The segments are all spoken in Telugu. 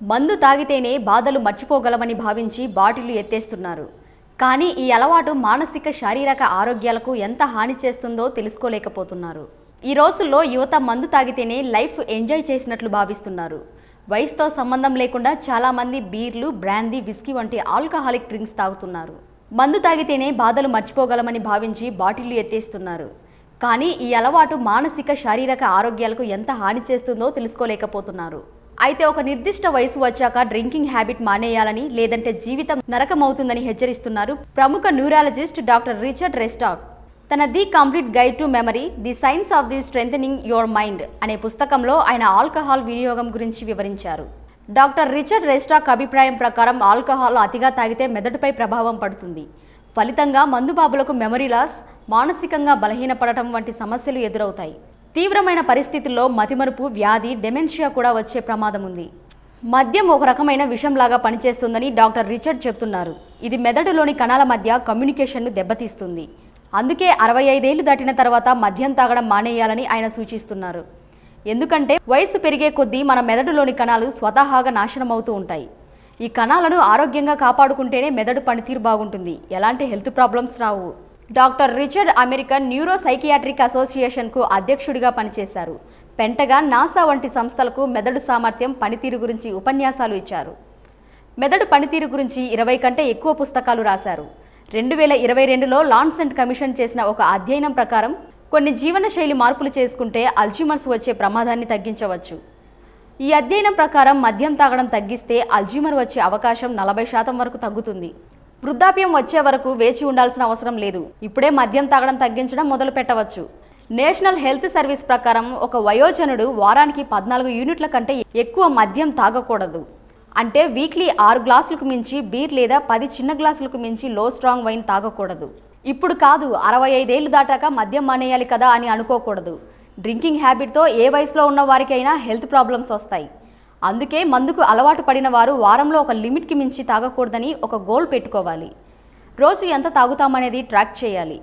మందు తాగితేనే బాధలు మర్చిపోగలమని భావించి బాటిళ్ళు ఎత్తేస్తున్నారు. కానీ ఈ అలవాటు మానసిక శారీరక ఆరోగ్యాలకు ఎంత హాని చేస్తుందో తెలుసుకోలేకపోతున్నారు. ఈ రోజుల్లో యువత మందు తాగితేనే లైఫ్ ఎంజాయ్ చేసినట్లు భావిస్తున్నారు. వయసుతో సంబంధం లేకుండా చాలామంది బీర్లు బ్రాందీ విస్కీ వంటి ఆల్కహాలిక్ డ్రింక్స్ తాగుతున్నారు. మందు తాగితేనే బాధలు మర్చిపోగలమని భావించి బాటిళ్ళు ఎత్తేస్తున్నారు. కానీ ఈ అలవాటు మానసిక శారీరక ఆరోగ్యాలకు ఎంత హాని చేస్తుందో తెలుసుకోలేకపోతున్నారు. అయితే ఒక నిర్దిష్ట వయసు వచ్చాక డ్రింకింగ్ హ్యాబిట్ మానేయాలని లేదంటే జీవితం నరకమవుతుందని హెచ్చరిస్తున్నారు ప్రముఖ న్యూరాలజిస్ట్ డాక్టర్ రిచర్డ్ రెస్టాక్. తన the complete guide to memory the science of the strengthening your mind అనే పుస్తకంలో ఆయన ఆల్కహాల్ వినియోగం గురించి వివరించారు. డాక్టర్ రిచర్డ్ రెస్టాక్ అభిప్రాయం ప్రకారం ఆల్కహాల్ అతిగా తాగితే మెదడుపై ప్రభావం పడుతుంది. ఫలితంగా మందుబాబులకు మెమరీ లాస్ మానసికంగా బలహీనపడటం వంటి సమస్యలు ఎదురవుతాయి. తీవ్రమైన పరిస్థితుల్లో మతిమరుపు వ్యాధి డెమెన్షియా కూడా వచ్చే ప్రమాదం ఉంది. మద్యం ఒక రకమైన విషంలాగా పనిచేస్తుందని డాక్టర్ రిచర్డ్ చెప్తున్నారు. ఇది మెదడులోని కణాల మధ్య కమ్యూనికేషన్ను దెబ్బతీస్తుంది. అందుకే అరవై ఐదేళ్ళు దాటిన తర్వాత మద్యం తాగడం మానేయాలని ఆయన సూచిస్తున్నారు. ఎందుకంటే వయస్సు పెరిగే కొద్దీ మన మెదడులోని కణాలు స్వతహాగా నాశనం అవుతూ ఉంటాయి. ఈ కణాలను ఆరోగ్యంగా కాపాడుకుంటేనే మెదడు పనితీరు బాగుంటుంది. ఎలాంటి హెల్త్ ప్రాబ్లమ్స్ రావు. Doctor Richard American neuro psychiatric అసోసియేషన్కు అధ్యక్షుడిగా పనిచేశారు. పెంటగాన్ నాసా వంటి సంస్థలకు మెదడు సామర్థ్యం పనితీరు గురించి ఉపన్యాసాలు ఇచ్చారు. మెదడు పనితీరు గురించి ఇరవై కంటే ఎక్కువ పుస్తకాలు రాశారు. రెండు వేల ఇరవై రెండులో లాన్సెంట్ కమిషన్ చేసిన ఒక అధ్యయనం ప్రకారం కొన్ని జీవనశైలి మార్పులు చేసుకుంటే అల్జీమర్స్ వచ్చే ప్రమాదాన్ని తగ్గించవచ్చు. ఈ అధ్యయనం ప్రకారం మద్యం తాగడం తగ్గిస్తే అల్జీమర్ వచ్చే అవకాశం నలభై శాతం వరకు తగ్గుతుంది. వృద్ధాప్యం వచ్చే వరకు వేచి ఉండాల్సిన అవసరం లేదు. ఇప్పుడే మద్యం తాగడం తగ్గించడం మొదలు పెట్టవచ్చు. నేషనల్ హెల్త్ సర్వీస్ ప్రకారం ఒక వయోజనుడు వారానికి పద్నాలుగు యూనిట్ల కంటే ఎక్కువ మద్యం తాగకూడదు. అంటే వీక్లీ ఆరు గ్లాసులకు మించి బీర్ లేదా పది చిన్న గ్లాసులకు మించి లో స్ట్రాంగ్ వైన్ తాగకూడదు. ఇప్పుడు కాదు అరవై ఐదేళ్ళు దాటాక మద్యం మానేయాలి కదా అని అనుకోకూడదు. డ్రింకింగ్ హ్యాబిట్తో ఏ వయసులో ఉన్న వారికైనా హెల్త్ ప్రాబ్లమ్స్ వస్తాయి. అందుకే మందుకు అలవాటు పడిన వారు వారంలో ఒక లిమిట్కి మించి తాగకూడదని ఒక గోల్ పెట్టుకోవాలి. రోజు ఎంత తాగుతామనేది ట్రాక్ చేయాలి.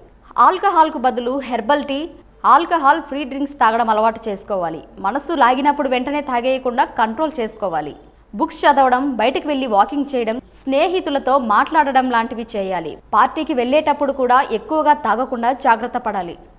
ఆల్కహాల్కు బదులు herbal tea alcohol free drinks తాగడం అలవాటు చేసుకోవాలి. మనసు లాగినప్పుడు వెంటనే తాగేయకుండా కంట్రోల్ చేసుకోవాలి. బుక్స్ చదవడం బయటకు వెళ్ళి వాకింగ్ చేయడం స్నేహితులతో మాట్లాడడం లాంటివి చేయాలి. పార్టీకి వెళ్ళేటప్పుడు కూడా ఎక్కువగా తాగకుండా జాగ్రత్త పడాలి.